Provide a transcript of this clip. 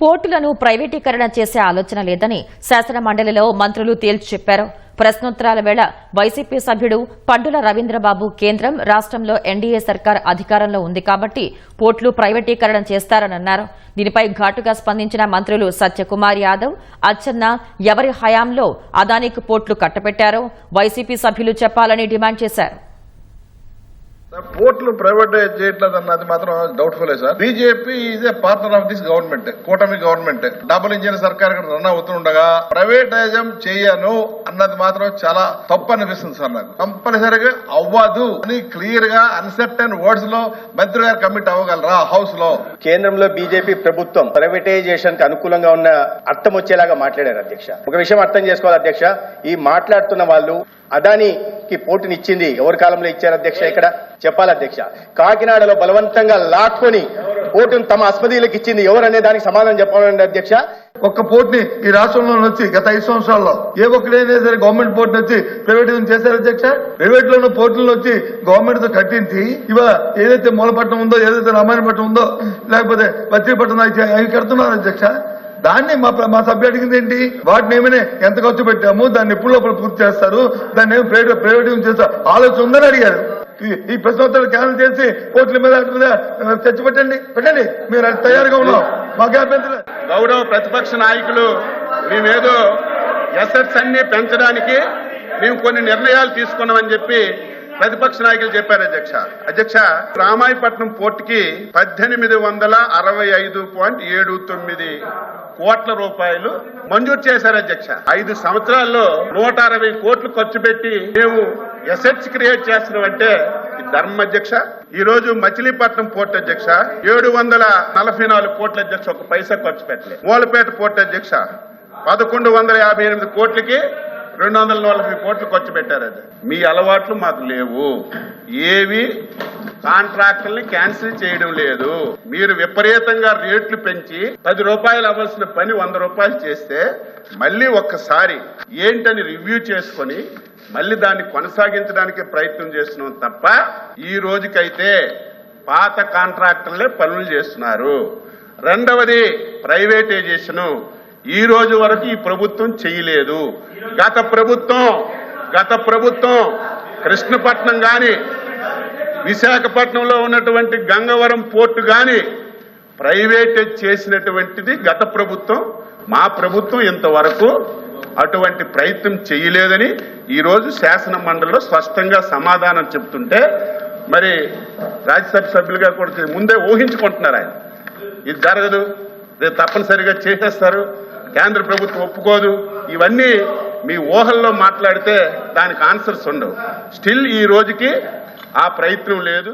పోర్టులను ప్రైవేటీకరణ చేసే ఆలోచన లేదని శాసన మండలిలో మంత్రులు తేల్చి చెప్పారు. ప్రశ్నోత్తరాల వేళ వైసీపీ సభ్యుడు పండుల రవీంద్రబాబు కేంద్రం రాష్ట్రంలో ఎన్డీఏ సర్కార్ అధికారంలో ఉంది కాబట్టి పోర్టులు ప్రైవేటీకరణ చేస్తారని అన్నారు దీనిపై ఘాటుగా స్పందించిన మంత్రులు సత్యకుమార్ యాదవ్ అచ్చెన్న ఎవరి హయాంలో అదానికి పోర్టులు కట్టబెట్టారో వైసీపీ సభ్యులు చెప్పాలని డిమాండ్ చేశారు. కోర్టులు ప్రైవేటైజ్ చేయట్లేదు అన్నది మాత్రం doubtful sir. BJP is a partner of this government కూటమి గవర్నమెంట్ డబుల్ ఇంజిన్ సర్కార్ ఇక్కడ రన్ అవుతుండగా ప్రైవేటైజం చేయను అన్నది మాత్రం చాలా తప్పు అనిపిస్తుంది సార్ నాకు. కంపల్సరీగా అవ్వదు అని క్లియర్గా అన్సెప్టెన్ వర్డ్స్లో మంత్రి గారు కమిట్ అవ్వగలరా హౌస్లో? కేంద్రంలో బీజేపీ ప్రభుత్వం ప్రైవేటైజేషన్కి అనుకూలంగా ఉన్న అర్థం వచ్చేలాగా మాట్లాడారు అధ్యక్ష. ఒక విషయం అర్థం చేసుకోవాలి అధ్యక్ష. ఈ మాట్లాడుతున్న వాళ్ళు అదానికి పోటీనిచ్చింది. ఎవరి కాలంలో ఇచ్చారు అధ్యక్ష ఇక్కడ? చెప్పాలి అధ్యక్ష. కాకినాడలో బలవంతంగా లాక్కొని పోటీని తమ అస్మదీలకు ఇచ్చింది ఎవరనే దానికి సమాధానం చెప్పాలండి అధ్యక్ష. ఒక్క పోర్ట్ ఈ రాష్ట్రంలో వచ్చి గత ఐదు సంవత్సరాల్లో ఏ ఒక్కడైనా సరే గవర్నమెంట్ పోర్ట్ వచ్చి ప్రైవేట్ చేశారు అధ్యక్ష? ప్రైవేట్లో ఉన్న పోర్టులను వచ్చి గవర్నమెంట్తో కట్టించి ఇవ ఏదైతే మూలపట్నం ఉందో ఏదైతే రామాయణపట్నం ఉందో లేకపోతే మచిలీపట్నం అయితే అవి కడుతున్నారు అధ్యక్ష? దాన్ని మా మా సభ్యు అడిగింది ఏంటి? వాటిని ఏమైనా ఎంత ఖర్చు పెట్టాము? దాన్ని ఎప్పుడు లోపల పూర్తి చేస్తారు? దాన్ని ఏమి ప్రైవేట్ ప్రైవేట్ చేస్తారు ఆలోచన ఉందని అడిగారు. ఈ- ఈ ప్రశ్నోత్తరాలు క్యాన్సిల్ చేసి కోర్టుల మీద వాటి మీద ఆ, చర్చ పెట్టండి. పెట్టండి. మీరు అది తయారుగా ఉన్నాం. మా అభ్యంతరం గౌడవ గౌరవ ప్రతిపక్ష నాయకులు మేమేదో ఎసెట్స్ అన్ని పెంచడానికి మేము కొన్ని నిర్ణయాలు తీసుకున్నామని చెప్పి ప్రతిపక్ష నాయకులు చెప్పారు అధ్యక్ష. అధ్యక్ష రామాయపట్నం పోర్టుకి పద్దెనిమిది వందల అరవై ఐదు పాయింట్ ఏడు తొమ్మిది కోట్ల రూపాయలు మంజూరు చేశారు అధ్యక్ష. ఐదు సంవత్సరాల్లో నూట అరవై కోట్లు ఖర్చు పెట్టి మేము ఎసెట్స్ క్రియేట్ చేస్తున్నామంటే ఇది ధర్మం అధ్యక్ష. ఈ రోజు మచిలీపట్నం పోర్ట్ అధ్యక్ష. ఏడు వందల నలభై నాలుగు కోట్ల అధ్యక్ష ఒక పైసా ఖర్చు పెట్టలేదు. మూలపేట పోర్ట్ అధ్యక్ష. పదకొండు వందల యాభై ఎనిమిది కోట్లకి రెండు వందల నలభై కోట్లు ఖర్చు పెట్టారు అది. మీ అలవాట్లు మాకు లేవు. ఏవి కాంట్రాక్టుల్ని క్యాన్సిల్ చేయడం లేదు. మీరు విపరీతంగా రేట్లు పెంచి పది రూపాయలు అవ్వాల్సిన పని వంద రూపాయలు చేస్తే మళ్ళీ ఒక్కసారి ఏంటని రివ్యూ చేసుకొని మళ్ళీ దాన్ని కొనసాగించడానికి ప్రయత్నం చేస్తున్నాం తప్ప ఈ రోజుకైతే పాత కాంట్రాక్టర్లే పనులు చేస్తున్నారు. రెండవది ప్రైవేటైజేషను. ఈ రోజు వరకు ఈ ప్రభుత్వం చేయలేదు. గత ప్రభుత్వం గత ప్రభుత్వం కృష్ణపట్నం కానీ విశాఖపట్నంలో ఉన్నటువంటి గంగవరం పోర్టు కానీ ప్రైవేటైజ్ చేసినటువంటిది గత ప్రభుత్వం. మా ప్రభుత్వం ఇంతవరకు అటువంటి ప్రయత్నం చేయలేదని ఈరోజు శాసన మండలిలో స్పష్టంగా సమాధానం చెప్తుంటే మరి రాజ్యసభ సభ్యులుగా కూడా ముందే ఊహించుకుంటున్నారు ఆయన. ఇది జరగదు రేపు తప్పనిసరిగా చేసేస్తారు కేంద్ర ప్రభుత్వం ఒప్పుకోదు. ఇవన్నీ మీ ఊహల్లో మాట్లాడితే దానికి ఆన్సర్స్ ఉండవు. స్టిల్ ఈ రోజుకి ఆ ప్రయత్నం లేదు